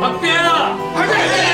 화이팅! 화이팅!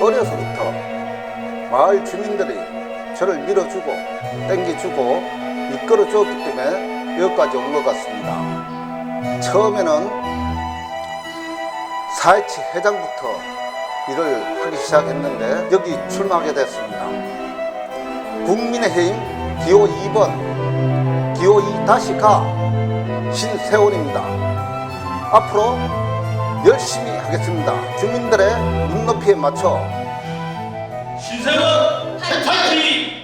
어려서부터 마을 주민들이 저를 밀어주고 땡겨주고 이끌어주었기 때문에 여기까지 온 것 같습니다. 처음에는 4.27 회장부터 일을 하기 시작했는데 여기 출마하게 됐습니다. 국민의힘 기호 2번 기호 2 다시 가 신세원입니다. 앞으로 열심히 하겠습니다. 주민들의 눈높이에 맞춰 신세원 파이팅!